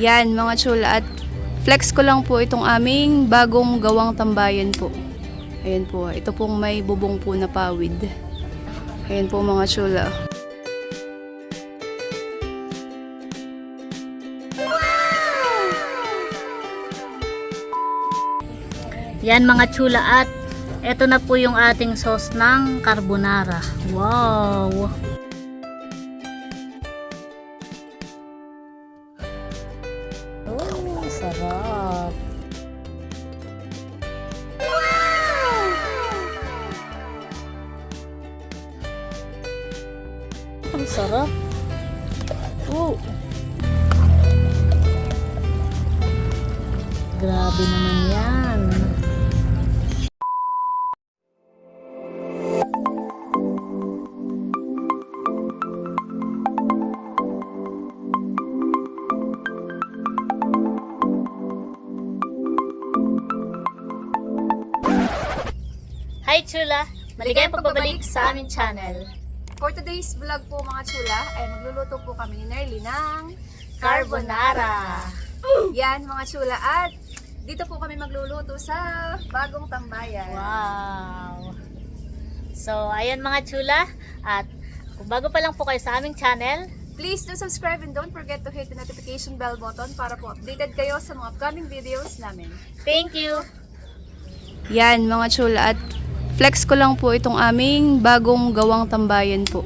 Yan mga chula at flex ko lang po itong aming bagong gawang tambayan po. Ayan po, ito pong may bubong po na pawid. Ayan po mga chula. Yan mga chula at eto na po yung ating sauce ng carbonara. Wow! Grabe naman yan. Hi Chula! Maligayang pagbabalik sa aming channel. For today's vlog po mga chula, ay magluluto po kami ni Nerly ng Carbonara! Yan mga chula at dito po kami magluluto sa bagong tambayan. Wow! So, ayan mga chula. At kung bago pa lang po kayo sa aming channel, Please do subscribe and don't forget to hit the notification bell button para po updated kayo sa mga upcoming videos namin. thank you! Yan mga chula at flex ko lang po itong aming bagong gawang tambayan po.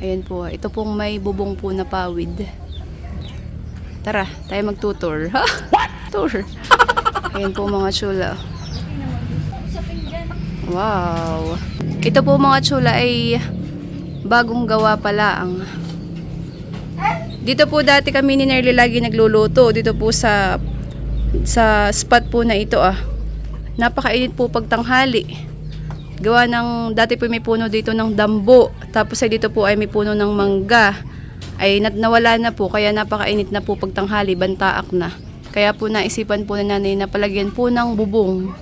Ayan po, ito pong may bubong po na pawid. Tara, tayo magtutor. What? Tour. Ayan po mga chula. Wow. Ito po mga chula ay bagong gawa pala ang dito po dati kami ni Nerly lagi nagluluto dito po sa sa spot po na ito ah. Napakainit po pagtanghali. Gawa ng dati po may puno dito ng dambo. Tapos ay dito po ay may puno ng mangga. Ay nat nawala na po kaya napakainit na po pagtanghali, bantaak na. Kaya po naisipan po na nanay na palagyan po ng bubong.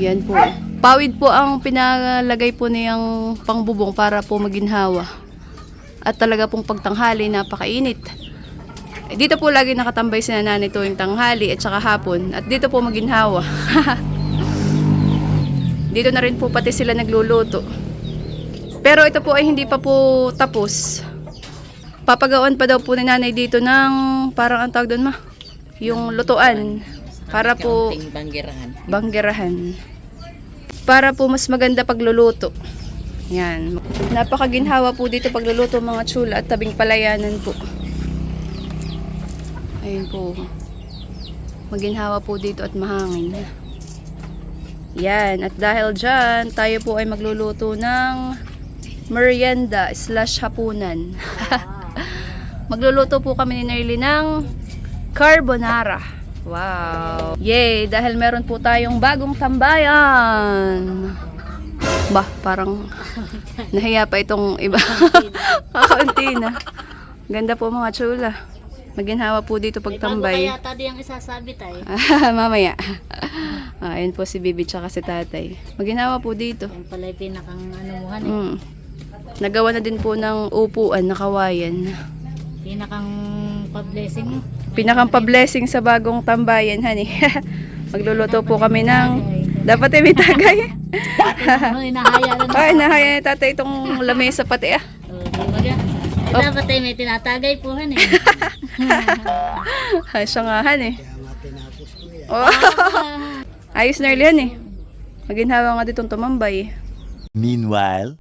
Yan po. Pawid po ang pinalagay po niyang pangbubong para po maginhawa. At talaga pong pagtanghali, napakainit. Eh, Dito po lagi nakatambay si nanay tuwing tanghali at saka hapon. At dito po maginhawa. dito na rin po pati sila nagluluto. Pero ito po ay hindi pa po tapos. Papagawan pa daw po ni nanay dito ng parang ang tawag doon ma. Yung lutuan. Para po banggirahan. banggerahan. Para po mas maganda pagluluto. Yan. Napakaginhawa po dito pagluluto mga chula at tabing palayanan po. Ayun po. Maginhawa po dito at mahangin. Yan. At dahil dyan, tayo po ay magluluto ng merienda slash hapunan. Magluluto po kami ni Nerly ng carbonara. Wow! Yay! Dahil meron po tayong bagong tambayan. Bah, parang nahiya pa itong iba. Kakaunti na. Ganda po mga chula. Maginhawa po dito May bago pagtambay. kaya tadi ang isasabi tayo. Mamaya. Ah, ayun po si Bibi tsaka si Tatay. Maginhawa po dito. Yan pala yung pinakang ano mo eh. Mm. Nagawa na din po ng upuan na kawayan. Pinakang pa-blessing mo. Pinakang pa-blessing sa bagong tambayan, honey. Magluluto po kami ng... Dapat ay may tagay. Ay, nahaya ni tatay itong lamesa pati ah. Oh? Eh, Dapat ay may tinatagay po han eh. Ay, siya nga, honey. Oh. Ayos na early, honey. Maginhawa nga ditong tumambay. Meanwhile,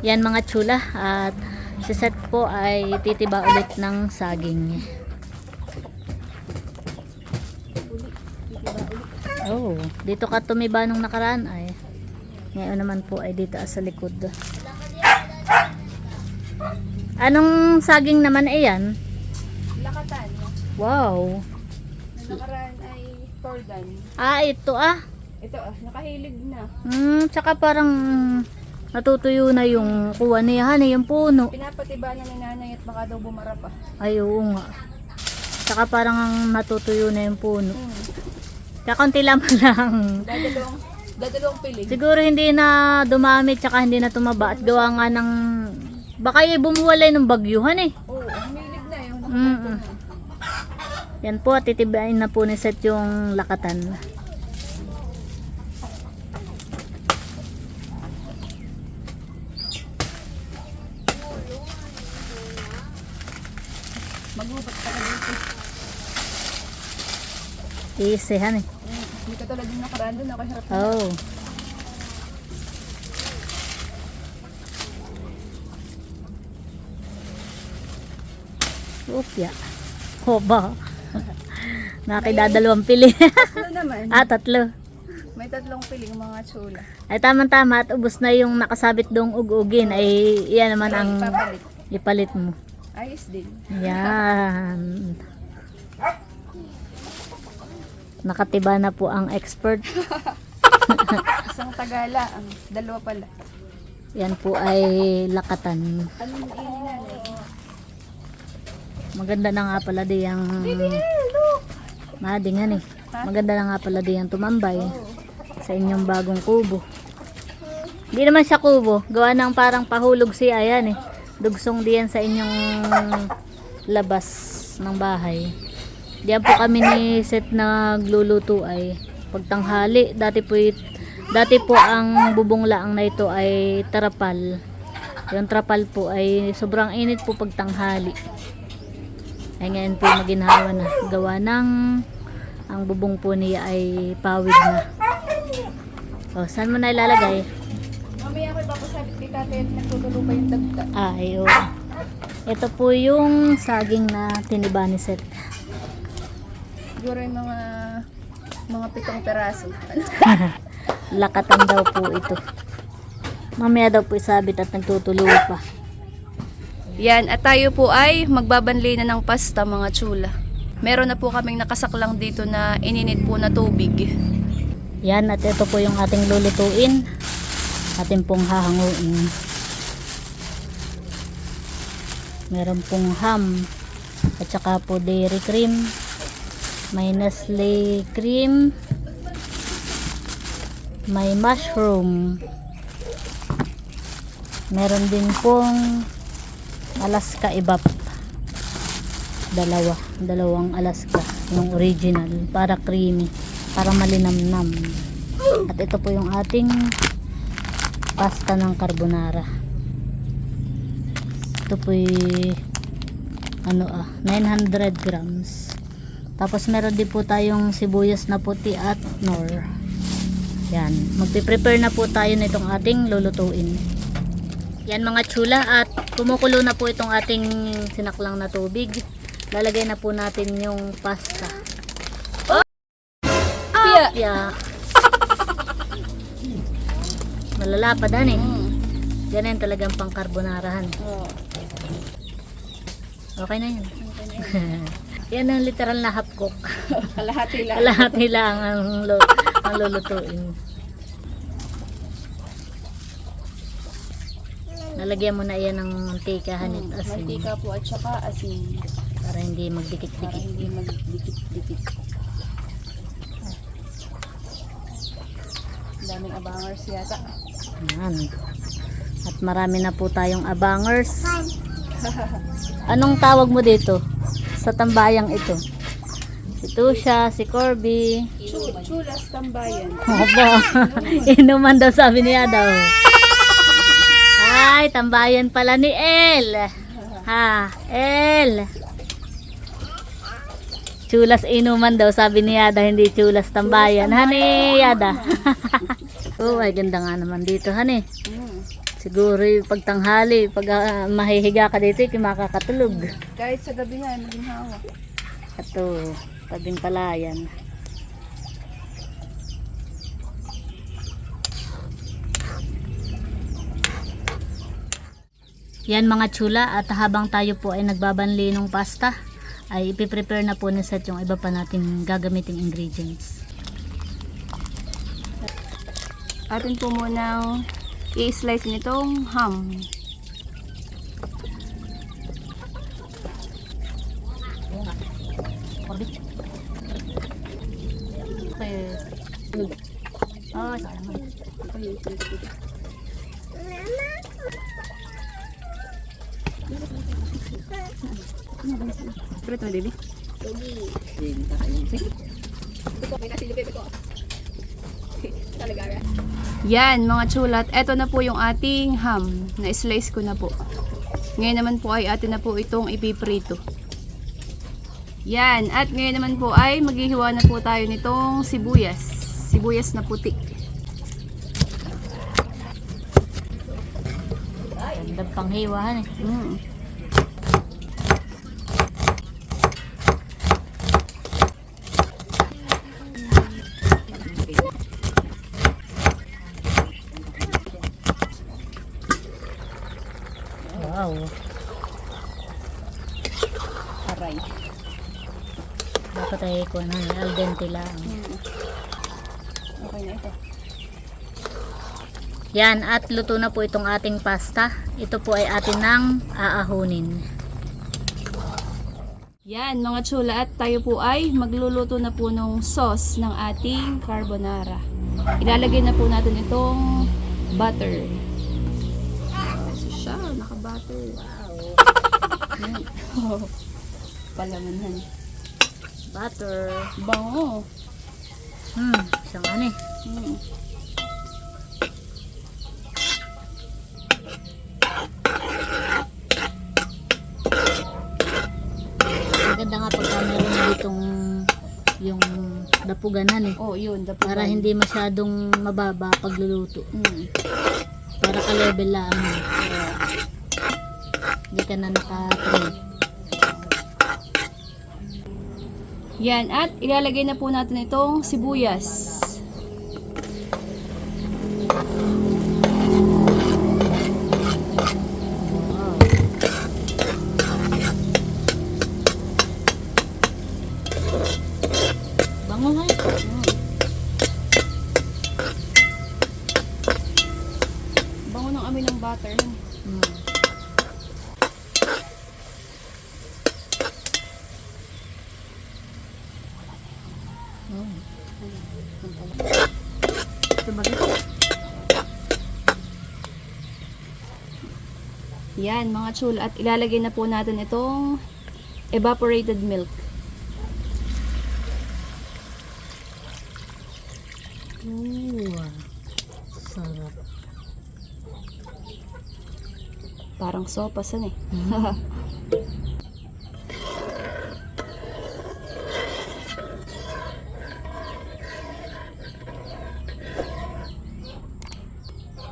Yan mga chula at si Seth po ay titiba ulit ng saging. Oh, dito ka tumiba nung nakaraan ay. Ngayon naman po ay dito sa likod. Anong saging naman ay yan? Lakatan. Wow. Nakaraan ay Tordan. Ah, ito ah. Ito ah, nakahilig na. Hmm, tsaka parang natutuyo na yung kuha niya, hani, yung puno. Pinapatiba na ni nanay at baka daw bumara pa. Ay, oo nga. Tsaka parang ang natutuyo na yung puno. Hmm. Kakunti lamang lang. Dadalawang, dadalawang piling. Siguro hindi na dumami tsaka hindi na tumaba at gawa nga ng baka yung bumuwalay ng bagyuhan eh. Oo, humilig na yun. Mm Yan po, titibayin na po ni Seth yung lakatan. Maghubat ka na dito. Easy, han eh. Hindi ka tulad yung nakaraan doon. Ako hirap na. Oh. Upya. Hoba. Nakakidadalawang pili. Tatlo naman. ah, tatlo. May tatlong piling mga chula. Ay tamang-tama at ubos na yung nakasabit dong ugugin ay iyan naman ang Papalit. ipalit mo. Ayos din. Yan. Nakatiba na po ang expert. Isang tagala. Ang dalawa pala. Yan po ay lakatan. Maganda na nga pala di yung madingan eh. Maganda na nga pala di yung tumambay sa inyong bagong kubo. Hindi naman siya kubo. Gawa ng parang pahulog siya. Ayan eh. Dugsong diyan sa inyong labas ng bahay. Diyan po kami ni Seth nagluluto ay pagtanghali. Dati po dati po ang bubong laang na ito ay tarapal. Yung trapal po ay sobrang init po pagtanghali. Ay ngayon po maginhawa na. Gawa ng ang bubong po niya ay pawid na. O, saan mo na ilalagay? Mamaya ko ipapasabit kay tatay at nagtutulo pa yung dagta. Ay, oo. Ito po yung saging na tiniba ni Seth. Siguro yung mga mga pitong peraso. Lakatan daw po ito. Mamaya daw po isabit at nagtutulo pa. Yan, at tayo po ay magbabanlay na ng pasta mga chula. Meron na po kaming nakasaklang dito na ininit po na tubig. Yan, at ito po yung ating lulutuin. Ating pong hahanguin. Meron pong ham. At saka po dairy cream. May Nestle cream. May mushroom. Meron din pong Alaska Ibap. Dalawa. Dalawang Alaska. Yung original. Para creamy. Para malinamnam. At ito po yung ating pasta ng carbonara. Ito po ano ah, 900 grams. Tapos meron din po tayong sibuyas na puti at nor. Yan. Magpiprepare na po tayo nitong ating lulutuin. Yan mga chula at kumukulo na po itong ating sinaklang na tubig. Lalagay na po natin yung pasta. Pia! Yeah. Malalapadan eh. Mm. Ganyan talagang pang carbonarahan. Oh. Okay na yan. yan ang literal na half cook. Kalahati lang. Lahat nila ang, lo- ang lulutuin. Nalagyan mo na yan ng mantika, hanit, asin. Mantika po at saka asin. Para hindi Para magdikit-dikit. hindi magdikit-dikit. Daming abangers yata. Yan. At marami na po tayong abangers. Anong tawag mo dito? Sa tambayang ito? Si Tusha, si Corby. Chu- Chulas tambayan. Opo. Inuman daw sabi niya daw. Ay, tambayan pala ni El. Ha, El. Chulas inuman daw sabi ni Yada, hindi chulas tambayan. Hani, Yada. oh, ay ganda nga naman dito, hani. Mm. Siguro yung pagtanghali, pag ah, mahihiga ka dito, yung makakatulog. Kahit sa gabi nga, maging hawa. Ito, tabing palayan. Yan mga chula at habang tayo po ay nagbabanli ng pasta ay ipiprepare na po ni Seth yung iba pa nating gagamiting ingredients. Atin po munang i-slice nitong ham. Oh, sayang. Kulit mo, baby. Yan, mga chulat. Ito na po yung ating ham. Na-slice ko na po. Ngayon naman po ay atin na po itong ipiprito. Yan. At ngayon naman po ay maghihiwa na po tayo nitong sibuyas. Sibuyas na puti. Ganda panghiwahan eh. Mm. Wow. Aray. Kuha na al dente lang. Mm. Okay na ito. Yan, at luto na po itong ating pasta. Ito po ay atin nang aahunin. Yan, mga chula. At tayo po ay magluluto na po ng sauce ng ating carbonara. Ilalagay na po natin itong butter. Kasi siya, naka-butter. Wow. Palamanan. Butter. Bango. Hmm, isang ano eh. Mm. Maganda nga pagka meron ditong yung dapuganan eh. Oh, yun. The Para hindi masyadong mababa pagluluto. Mm. Para ka-level lang. Hindi ka na naka-tray. Yan. At ilalagay na po natin itong sibuyas. Bango nga ito. Bango ng amin ng butter. Hmm. Yan, mga chula. At ilalagay na po natin itong evaporated milk. Ooh, sarap. Parang sopas yan eh.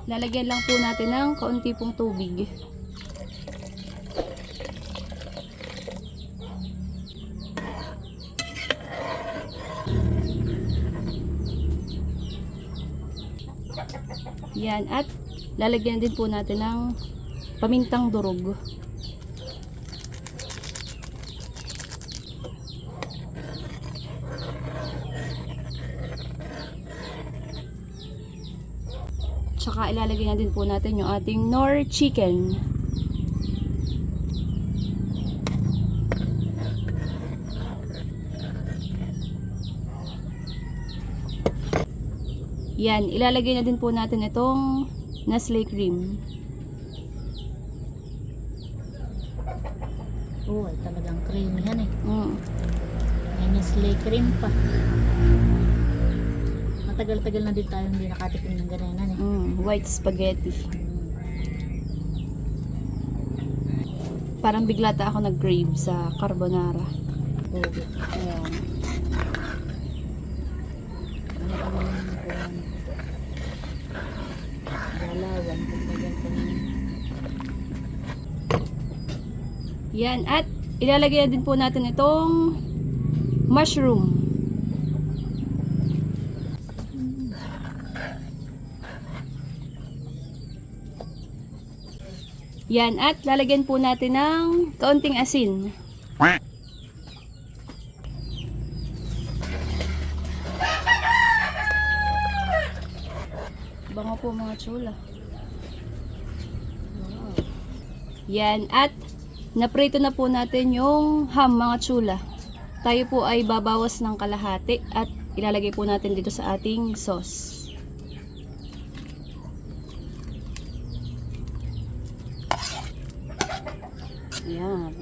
Lalagyan lang po natin ng kaunti pong tubig. Yan, at lalagyan din po natin ng pamintang durog. Tsaka ilalagay na din po natin yung ating nor chicken. Yan, ilalagay na din po natin itong Nestle cream. Oo, ay talagang creamy yan eh. Mm. May Nestle cream pa. Matagal-tagal na din tayo hindi nakatikim ng ganyan eh. Mm, white spaghetti. Parang bigla ta ako nag-crave sa carbonara. Oo. Ayan. Ano kami yung kuhan? Dalawan. Pagkagan ko na. Yan. At ilalagay na din po natin itong mushroom. Yan. At lalagyan po natin ng kaunting asin. Bango po mga chula. Yan. At Naprito na po natin yung ham mga chula. Tayo po ay babawas ng kalahati at ilalagay po natin dito sa ating sauce. Ayan.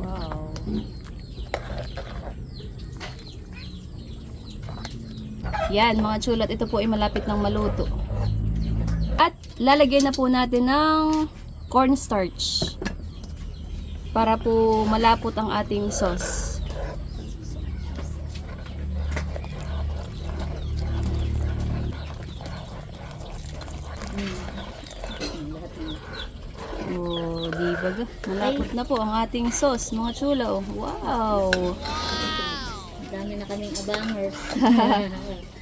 Wow. Yan mga chulat, ito po ay malapit ng maluto. Lalagyan na po natin ng cornstarch para po malapot ang ating sauce. Oh, di ba? Malapot na po ang ating sauce, mga chula. Oh. Wow! Dami na kaming abangers.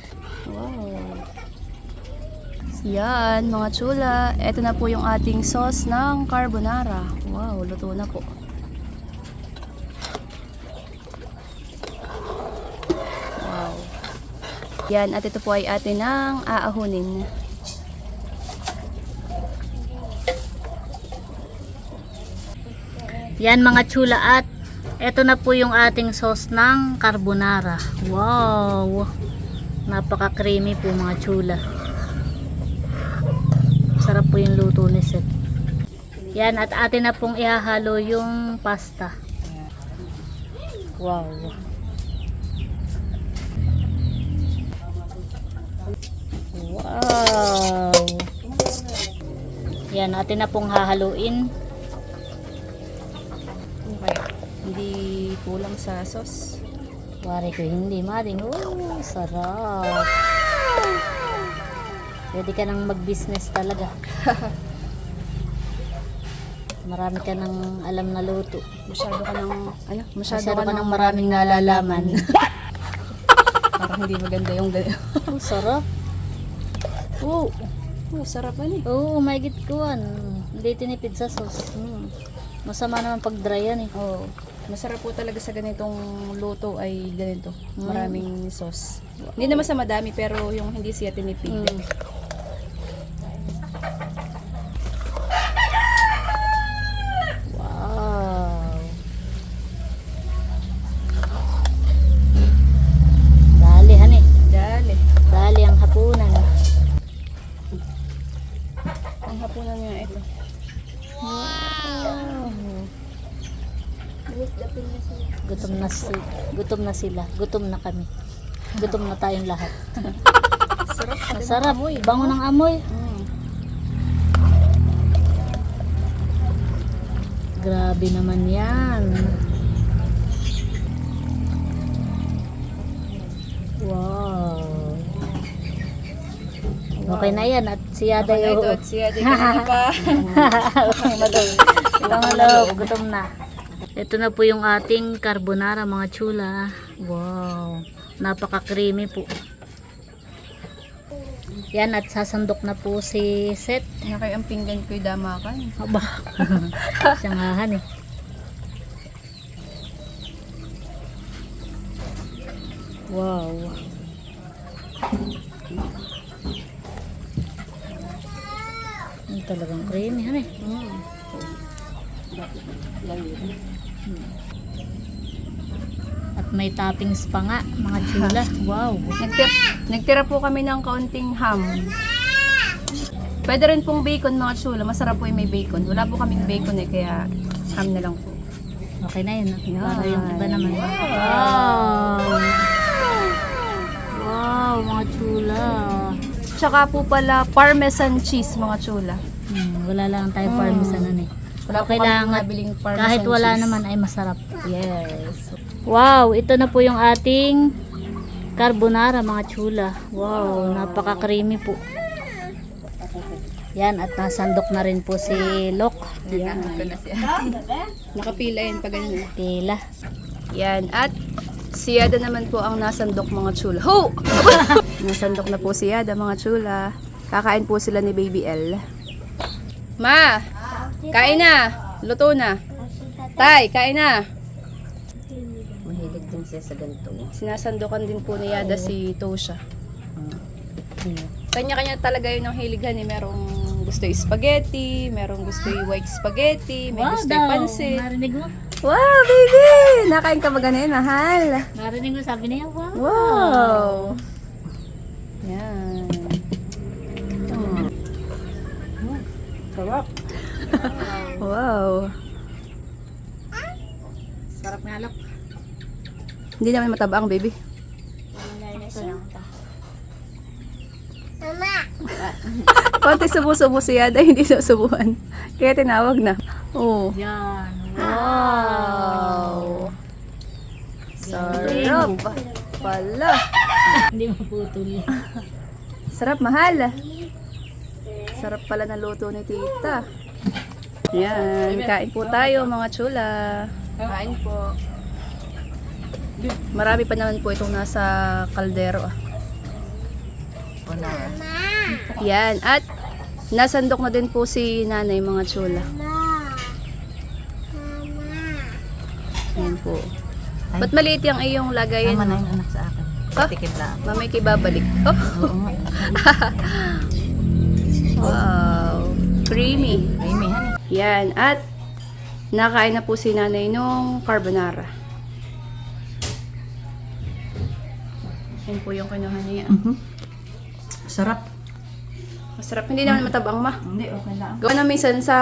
Yan, mga chula. Ito na po yung ating sauce ng carbonara. Wow, luto na po. Wow. Yan, at ito po ay atin ng aahunin. Yan mga chula at eto na po yung ating sauce ng carbonara. Wow! Napaka-creamy po mga chula. Sarap po yung luto ni Seth. Yan at atin na pong ihahalo yung pasta. Wow! Wow! Yan, atin na pong hahaluin. Okay. Hindi kulang sa sauce. Wari ko hindi mading. Oh, sarap. Pwede ka nang mag-business talaga. Marami ka nang alam na luto. Masyado ka ng, ano, masyado, Masyado ka ka ng nang maraming nalalaman. Parang hindi maganda yung ganyan. oh, sarap. oh, oh, sarap man eh. Oo, oh, may gitkuan. Hindi tinipid sa sauce. Hmm. Masama naman pag dry yan eh. Oh, masarap po talaga sa ganitong luto ay ganito. Maraming sauce. Hindi naman sa madami pero yung hindi siya tinipid. Mm. Wow. Dali, hani. Dali. Dali ang hapunan. Ang hapunan nga ito. Wow. Gutom na, si, gutom na sila. Gutom na kami. Gutom na tayong lahat. Sarap. Masarap. Bango ng amoy. Mm. Grabe naman yan. Wow. Okay na yan at si Yada Ito yung at siya, di ka pa. Pangalaw, gutom na. Ito na po yung ating carbonara mga chula. Wow. Napaka-creamy po. Yan at sasandok na po si Seth. Nga kayo ang pinggan ko'y damakan. Aba. Siyanghahan eh. Wow. Ang talagang creamy han eh. Mm. At may toppings pa nga, mga chula. Wow. Nagtira, nagtira po kami ng kaunting ham. Pwede rin pong bacon mga chula. Masarap po yung may bacon. Wala po kaming bacon eh, kaya ham na lang po. Okay na yun. Yan. Para yung iba naman. Wow. Wow, mga chula. Tsaka po pala parmesan cheese mga chula. Hmm, wala lang tayo parmesanan eh. Wala Kailangan- parmesan Kahit wala cheese. naman ay masarap. Yes. Wow, ito na po yung ating carbonara mga chula. Wow, napaka-creamy po. Yan, at nasandok na rin po si Lok. Yan. Nakapila yun pag ganun. eh. Pila. Yan, at si Yada naman po ang nasandok mga chula. Ho! nasandok na po si Yada mga chula. Kakain po sila ni Baby L. Ma! Kain na! Luto na! Tay, kain na! Siya sa ganito. Sinasandokan din po ni Yada si Tosha. Hmm. Kanya-kanya talaga yun ang hiligan eh. Merong gusto yung spaghetti, merong gusto yung white spaghetti, may gusto yung pansit. Narinig mo? Wow, baby! Nakain ka ba ganun, mahal? Narinig mo, sabi niya, wow. Wow! Yan. Sarap. Wow. Sarap nga, Lok. Hindi naman matabang, baby. Konti subo-subo siya dahil hindi susubuan. Kaya tinawag na. Oh. Yan. Wow! Sarap pala. Hindi maputol. Sarap, mahal. Sarap pala na luto ni tita. Yan, kain po tayo mga chula. Kain po. Marami pa naman po itong nasa kaldero. ah. Yan, at nasandok na din po si nanay mga chula. Yan po. Ba't maliit yung iyong lagayan? Tama na yung anak sa akin. Ah? Tikit lang. Mamay kibabalik. Oh, Oo nga. wow. Creamy. May honey. Yan. At nakain na po si nanay nung carbonara. Yan po yung kinuha niya. Sarap. Masarap. Hindi naman matabang ma. Hindi, okay lang. Gawa na minsan sa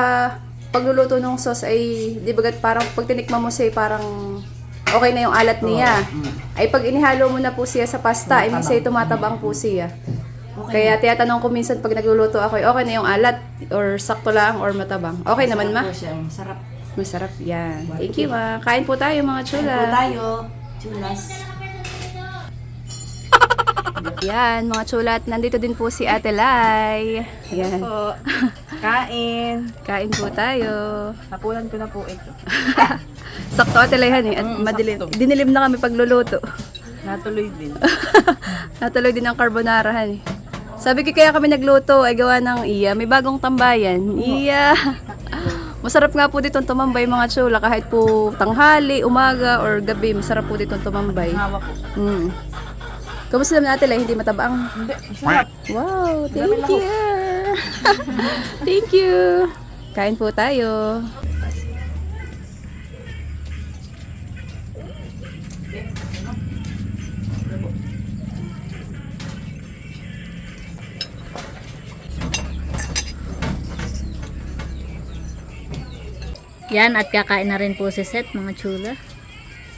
pagluluto ng sauce ay, di ba parang pag tinikman mo siya, parang okay na yung alat niya. Ay pag inihalo mo na po siya sa pasta, ay minsan tumatabang po siya. Kaya tiyatanong ko minsan pag nagluluto ako, okay na yung alat or sakto lang or matabang. Okay naman ma. Sarap po siya. Sarap. Masarap yan. Thank you ma. Kain po tayo mga chula. Po tayo. Chulas. Yan mga chula. At nandito din po si Ate Lai. Yan. Po. Kain. Kain po tayo. Hapunan ko na po ito. Sakto Ate Lai han eh. At Mm, madilim. sakto. Dinilim na kami pagluluto. Natuloy din. Natuloy din ang carbonara han eh. Sabi ko kaya kami nagluto ay gawa ng iya. May bagong tambayan. Iya. Masarap nga po dito tumambay mga chula kahit po tanghali, umaga or gabi. Masarap po dito tumambay. Hawa po. Mm. Kamusta naman natin Lai? Hindi matabang. Hindi. Wow, thank you. thank you. Kain po tayo. Yan, at kakain na rin po si Seth, mga chula.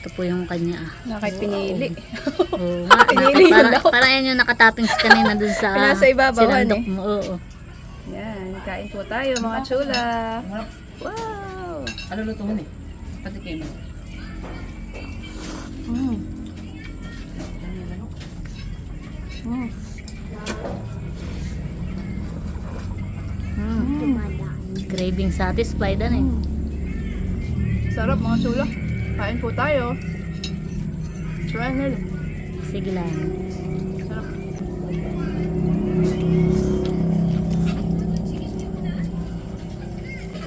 Ito po yung kanya. ah. Na kahit pinili. Oo nga. Pinili yun para, para yan yung nakatappings kanina dun sa Kaya sa ibabaw, sinandok ano eh. mo. Oo. Yan, kain po tayo mga chula. Wow. Ano luto mo ni? Pati kayo. Mm. Mm. Craving satisfied, ano eh. Sarap mga chula. Kain po tayo. Try nila. Sige lang. Sarap.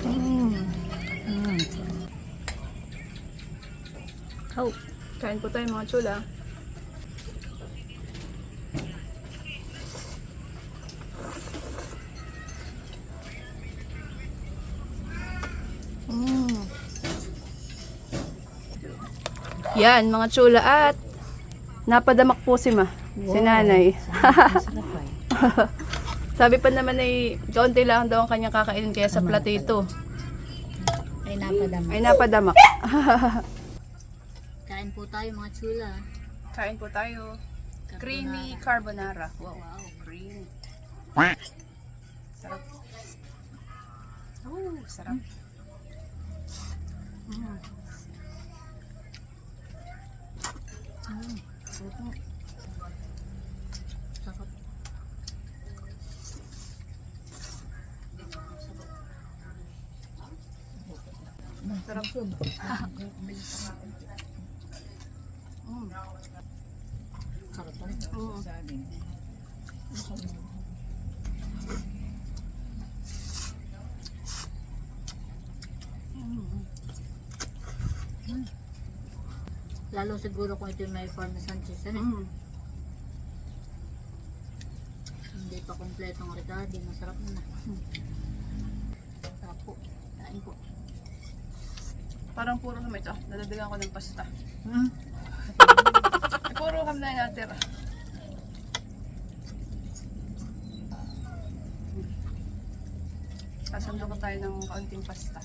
Mm. Mm. Oh, Kain po tayo mga chula. Mm. Yan, mga chula at napadamak po si ma, si nanay. Sabi pa naman ay kaunti lang daw ang kanyang kakainin kaya sa platito ay napadama. ay napadamak. Kain po tayo mga chula. Kain po tayo. Creamy carbonara. Wow, wow creamy. Sarap. Oh, sarap. Mm. Sarap. Sarap. Mm. Sarap pa rin. Mm. Lalo siguro kung ito yung may parmesan cheese. Ano? eh. Mm. Hindi pa kompletong ricado. Masarap na. Sarap po. Kain po. Parang puro kami ito. Dadagdagan ko ng pasta. Hmm? Puro kami na natira. Sasundo ko tayo ng kaunting pasta.